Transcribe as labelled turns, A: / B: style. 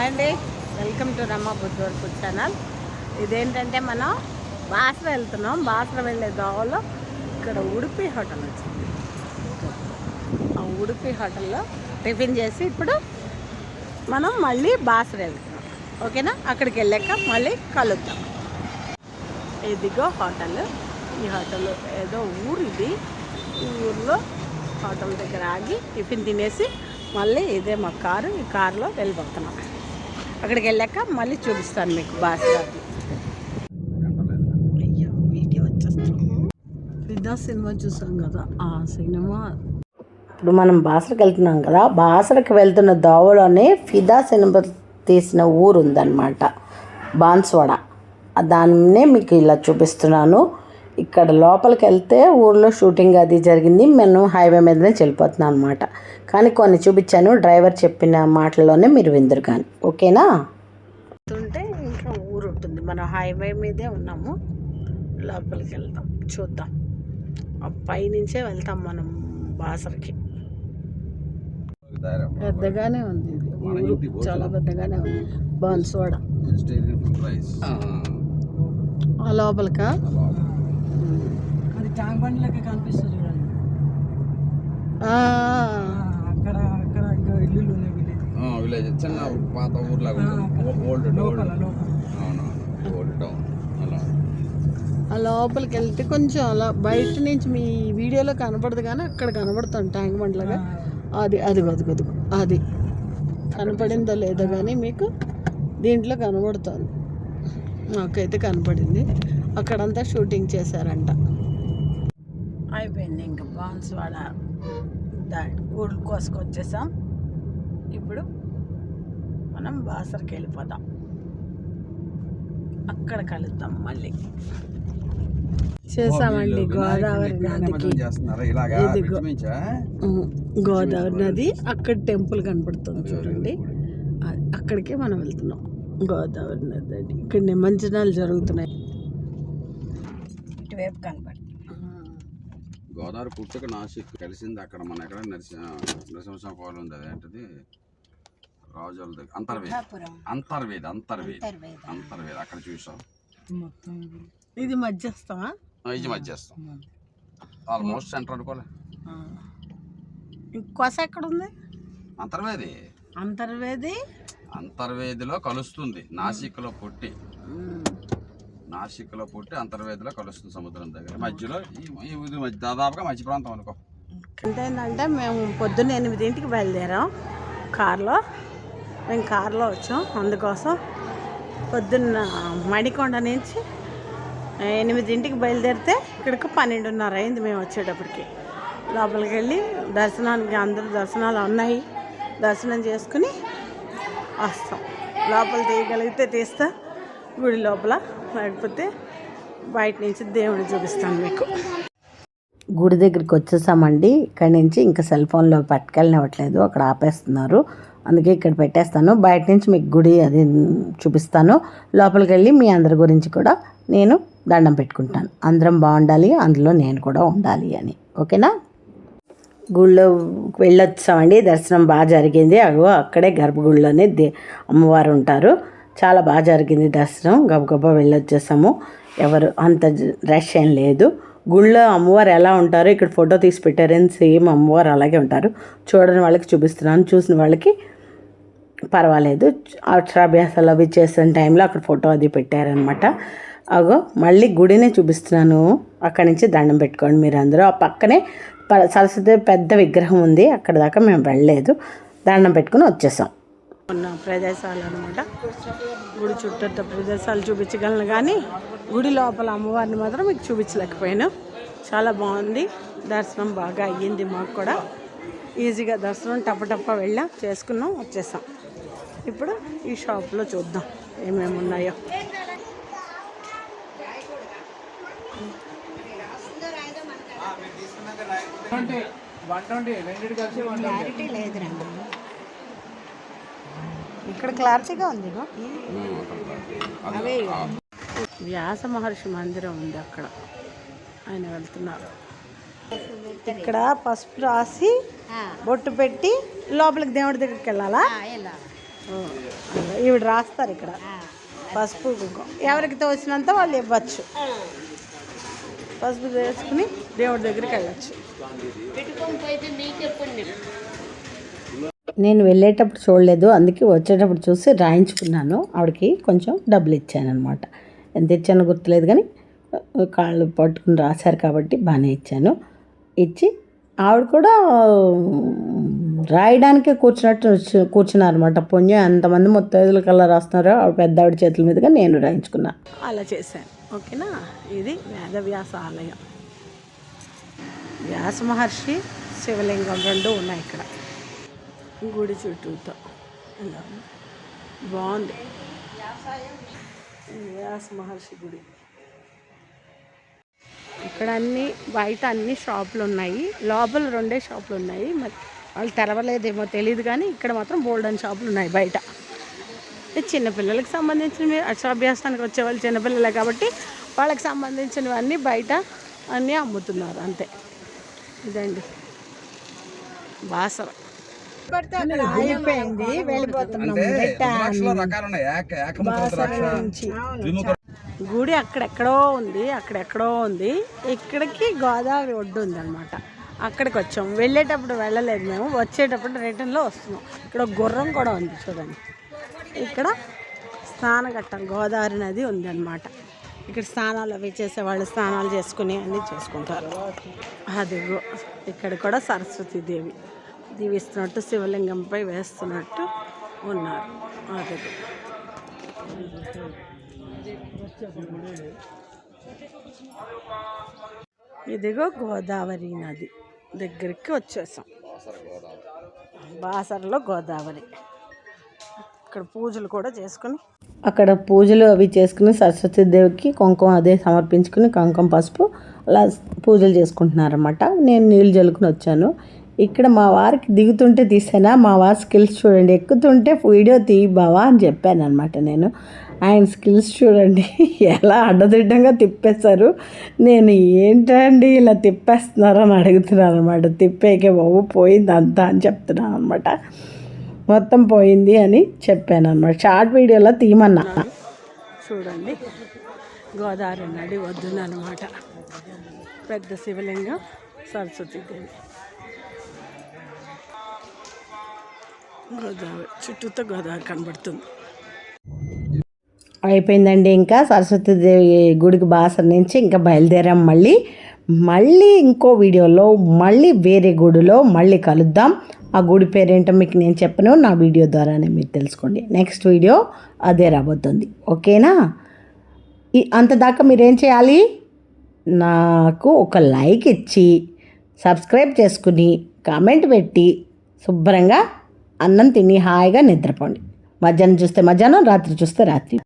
A: Hi అండి. Welcome to రమ్మ బుద్ధూర్ food channel. ఇదేంటంటే మనం బాసర వెళ్తున్నాం. బాసర వెళ్ళే దోవలో ఇక్కడ ఉడిపి హోటల్ వచ్చింది. ఆ ఉడిపి హోటల్లో టిఫిన్ చేసి ఇప్పుడు మనం మళ్ళీ బాసర వెళ్తున్నాం. ఓకేనా? అక్కడికి వెళ్ళాక మళ్ళీ కలుద్దాం. ఇదిగో హోటల్. ఈ హోటల్ ఏదో ఊరు ఇది. ఈ ఊర్లో హోటల్ దగ్గర ఆగి టిఫిన్ తినేసి మళ్ళీ ఇదే మా కారు. ఈ కారులో వెళ్ళిపోతున్నాం. అక్కడికి వెళ్ళాక మళ్ళీ చూపిస్తాను మీకు బాసరా అయ్యో ఫిదా సినిమా చూసాం కదా ఆ సినిమా. ఇప్పుడు మనం బాసరకు వెళ్తున్నాం కదా బాసరకు వెళ్తున్న దోవలోనే ఫిదా సినిమా తీసిన ఊరు ఉందన్నమాట బాన్స్వాడ. దాన్నే మీకు ఇలా చూపిస్తున్నాను. ఇక్కడ లోపలికి వెళ్తే ఊర్లో షూటింగ్ అది జరిగింది. మేము హైవే మీద నుంచి వెళ్ళిపోతున్నాం అనమాట కానీ కొన్ని చూపించాను. డ్రైవర్ చెప్పిన మాటల్లోనే మీరు విందరు కానీ. ఓకేనా? ఉంటే ఇంకా ఊరు ఉంటుంది. మనం హైవే మీదే ఉన్నాము. లోపలికి వెళ్దాం చూద్దాం. ఆ పైనుంచే వెళ్తాం మనం బాసరకి. పెద్దగానే ఉంది చాలా పెద్దగానే ఉంది. బాన్స్వాడ. ఆ లోపలికా?
B: అది ట్యాంక్ బండ్ లెక్క కనిపిస్తుంది చూడండి.
A: ఆ,
B: అక్కడ అక్కడ ఇంకా ఇల్లులు ఉన్నాయి విలేజ్.
C: విలేజ్ చిన్న పాత ఊర్లాగా ఓల్డ్
B: లోపల లోపల.
C: అవునవును ఓల్డ్ టౌన్. అలా.
A: ఆ లోపలికి వెళ్తే కొంచెం అలా బయట నుంచి మీ వీడియోలో కనపడదు కానీ అక్కడ కనబడుతుంది ట్యాంక్ బండ్లాగా. అది అది అదిగో అదిగో అది. కనపడిందో లేదో కానీ మీకు దీంట్లో కనబడుతుంది. నాకైతే కనపడింది. అక్కడంతా షూటింగ్ చేశారంట. అయిపోయింది ఇంకా బాన్స్వాడ దాటి ఊళ్ళ కోసుకు వచ్చేసాం ఇప్పుడు మనం బాసర్కి వెళ్ళిపోదాం. అక్కడ కలుద్దాం మళ్ళీ. చేసామండి గోదావరి నదికి. ఉమ్, గోదావరి నది అక్కడ టెంపుల్ కనపడుతుంది చూడండి. అక్కడికే మనం వెళ్తున్నాం. గోదావరి నది అండి. ఇక్కడ నిమజ్జనాలు జరుగుతున్నాయి. ఇటువైపు కనపడుతుంది
C: గోదావరి పుట్టుక నాసిక్ కలిసింది అక్కడ మన ఎక్కడ నరసి నరసింహస్వామి కోవాలి ఉంది అదేంటిది రాజుల దగ్గర అంతర్వేది. అంతర్వేది అంతర్వేది. అంతర్వేది. అక్కడ చూసాం.
B: మొత్తం
A: ఇది. మధ్యస్థమా?
C: ఇది మధ్యస్థం. ఆల్మోస్ట్ సెంటర్ అనుకోలే
A: కొస ఎక్కడ ఉంది
C: అంతర్వేది.
A: అంతర్వేది?
C: అంతర్వేదిలో కలుస్తుంది. నాసిక్లో పుట్టి. నాసిక్లో పుట్టి అంతర్వేదిలో కలుస్తుంది సముద్రం దగ్గర. మధ్యలో ఈ- దాదాపుగా మధ్య ప్రాంతం అనుకో.
A: అంటే ఏంటంటే మేము పొద్దున్న ఎనిమిదింటికి బయలుదేరాం కారులో. మేము కారులో వచ్చాం. అందుకోసం పొద్దున్న మణికొండ నుంచి ఎనిమిదింటికి బయలుదేరితే ఇక్కడికి పన్నెండున్నర అయింది మేము వచ్చేటప్పటికి. లోపలికి వెళ్ళి దర్శనానికి అందరూ దర్శనాలు ఉన్నాయి. దర్శనం చేసుకుని వస్తాం. లోపల తీయగలిగితే తీస్తా. గుడి లోపల లేకపోతే బయట నుంచి దేవుడిని చూపిస్తాను మీకు. గుడి దగ్గరికి వచ్చేసామండి. ఇక్కడ నుంచి ఇంకా సెల్ ఫోన్లో పట్టుకెళ్ళనివ్వట్లేదు. అక్కడ ఆపేస్తున్నారు. అందుకే ఇక్కడ పెట్టేస్తాను. బయట నుంచి మీకు గుడి అది చూపిస్తాను. లోపలికి వెళ్ళి మీ అందరి గురించి కూడా నేను దండం పెట్టుకుంటాను. అందరం బాగుండాలి. అందులో నేను కూడా ఉండాలి అని. ఓకేనా? గుళ్ళో వెళ్ళొచ్చామండి. దర్శనం బాగా జరిగింది. అగో అక్కడే గర్భగుడిలోనే దే అమ్మవారు ఉంటారు. చాలా బాగా జరిగింది దర్శనం. గబగబా వెళ్ళొచ్చేసాము. ఎవరు అంత రష్ ఏం లేదు. గుళ్ళో అమ్మవారు ఎలా ఉంటారో ఇక్కడ ఫోటో తీసి పెట్టారని సేమ్ అమ్మవారు అలాగే ఉంటారు. చూడని వాళ్ళకి చూపిస్తున్నాను. చూసిన వాళ్ళకి పర్వాలేదు. అక్షరాభ్యాసాలు అవి చేసిన టైంలో అక్కడ ఫోటో అది పెట్టారనమాట అగో మళ్ళీ గుడినే చూపిస్తున్నాను. అక్కడి నుంచి దండం పెట్టుకోండి మీరు అందరూ ఆ పక్కనే ప- సరస్వతి పెద్ద విగ్రహం ఉంది. అక్కడ దాకా మేము వెళ్ళలేదు. దండం పెట్టుకుని వచ్చేసాం. ఉన్న ప్రదేశాలు అనమాట గుడి చుట్టూ ప్రదేశాలు చూపించగలను కానీ గుడి లోపల అమ్మవారిని మాత్రం మీకు చూపించలేకపోయాను. చాలా బాగుంది. దర్శనం బాగా అయ్యింది మాకు కూడా. ఈజీగా దర్శనం టప్ప టప్ప వెళ్ళాం చేసుకున్నాం వచ్చేసాం. ఇప్పుడు ఈ షాప్లో చూద్దాం ఏమేమి ఉన్నాయో.
B: వన్ ట్వంటీ రెండింటి కలిసి వన్
A: ఇక్కడ క్లారిటీగా ఉంది. అవే వ్యాస మహర్షి మందిరం ఉంది అక్కడ. ఆయన వెళ్తున్నారు. ఇక్కడ పసుపు రాసి బొట్టు పెట్టి లోపలికి దేవుడి దగ్గరికి వెళ్ళాలా? ఈవిడ రాస్తారు ఇక్కడ. పసుపు కుంకుమ. ఎవరికి తోచినంత వాళ్ళు ఇవ్వచ్చు. పసుపు వేసుకుని దేవుడి దగ్గరికి వెళ్ళచ్చు. నేను వెళ్ళేటప్పుడు చూడలేదు. అందుకే వచ్చేటప్పుడు చూసి రాయించుకున్నాను. ఆవిడకి కొంచెం డబ్బులు ఇచ్చాను అనమాట ఎంత ఇచ్చానో గుర్తులేదు కానీ కాళ్ళు పట్టుకుని రాశారు కాబట్టి బాగానే ఇచ్చాను. ఇచ్చి ఆవిడ కూడా రాయడానికే కూర్చున్నట్టు కూర్చున్నారు అనమాట పుణ్యం ఎంతమంది ముత్తైదుల కల్లా రాస్తున్నారో ఆవిడ పెద్ద ఆవిడ చేతుల మీదుగా నేను రాయించుకున్నాను అలా చేశాను. ఓకేనా? ఇది వేదవ్యాస ఆలయం. వ్యాస మహర్షి శివలింగం రెండు ఉన్నాయి ఇక్కడ. గుడి చుట్టూతో. ఇలా బాగుంది. వ్యాస మహర్షి గుడి. ఇక్కడ అన్ని బయట అన్ని షాపులు ఉన్నాయి. లోపల రెండే షాపులు ఉన్నాయి. మరి వాళ్ళు తెరవలేదేమో తెలియదు కానీ ఇక్కడ మాత్రం బోల్డన్ షాపులు ఉన్నాయి బయట. చిన్నపిల్లలకు చిన్నపిల్లలకి సంబంధించినవి అక్షరాభ్యాసానికి వచ్చే వాళ్ళు చిన్నపిల్లలే కాబట్టి వాళ్ళకి సంబంధించినవన్నీ బయట అన్నీ అమ్ముతున్నారు అంతే. ఇదండి. బాసర. వెళ్ళిపోతున్నాం గుడి అక్కడెక్కడో ఉంది అక్కడెక్కడో ఉంది. ఇక్కడికి గోదావరి ఒడ్డు ఉందన్నమాట. అక్కడికి వచ్చాం. వెళ్ళేటప్పుడు వెళ్ళలేదు మేము. వచ్చేటప్పుడు రిటర్న్లో వస్తున్నాం. ఇక్కడ గుర్రం కూడా ఉంది చూడండి. ఇక్కడ స్నానఘట్టం గోదావరి నది ఉందన్నమాట. ఇక్కడ స్నానాలు అవి చేసేవాళ్ళు స్నానాలు చేసుకుని అన్నీ చేసుకుంటారు. అదిగో ఇక్కడ కూడా సరస్వతీదేవి దీవిస్తున్నట్టు శివలింగంపై వేస్తున్నట్టు ఉన్నారు. అది. ఇదిగో గోదావరి నది దగ్గరికి వచ్చేసాం. బాసరలో గోదావరి. ఇక్కడ పూజలు కూడా చేసుకుని అక్కడ పూజలు అవి చేసుకుని సరస్వతి దేవికి కుంకుమ అదే సమర్పించుకుని కుంకుమ పసుపు అలా పూజలు చేసుకుంటున్నారన్నమాట. నేను నీళ్ళు జల్లుకుని వచ్చాను. ఇక్కడ మా వారికి దిగుతుంటే తీసానా? మా వారి స్కిల్స్ చూడండి. ఎక్కుతుంటే వీడియో తీయి బావా అని చెప్పాను అనమాట నేను. ఆయన స్కిల్స్ చూడండి. ఎలా అడ్డదిడ్డంగా తిప్పేశారు. నేను ఏంటండి ఇలా తిప్పేస్తున్నారు అని అడుగుతున్నాను అనమాట తిప్పేకే బాబు పోయింది అంతా అని చెప్తున్నాను అనమాట మొత్తం పోయింది అని చెప్పాను అనమాట షార్ట్ వీడియోలో తీయమన్నా? చూడండి. గోదావరి నడి వద్దునమాట పెద్ద శివలింగం సరస్వతీదేవి గోదావరి చుట్టూతో గోదావరి కనబడుతుంది. అయిపోయిందండి ఇంకా. సరస్వతీదేవి గుడికి బాసర నుంచి ఇంకా బయలుదేరాం మళ్ళీ. మళ్ళీ ఇంకో వీడియోలో మళ్ళీ వేరే గుడిలో మళ్ళీ కలుద్దాం. ఆ గుడి పేరేంటో మీకు నేను చెప్పను. నా వీడియో ద్వారానే మీరు తెలుసుకోండి. నెక్స్ట్ వీడియో అదే రాబోతుంది. ఓకేనా? అంత అంతదాకా మీరేం చేయాలి? నాకు ఒక లైక్ ఇచ్చి సబ్స్క్రైబ్ చేసుకుని కామెంట్ పెట్టి శుభ్రంగా అన్నం తిని హాయిగా నిద్రపోండి. మధ్యాహ్నం చూస్తే మధ్యాహ్నం రాత్రి చూస్తే రాత్రి.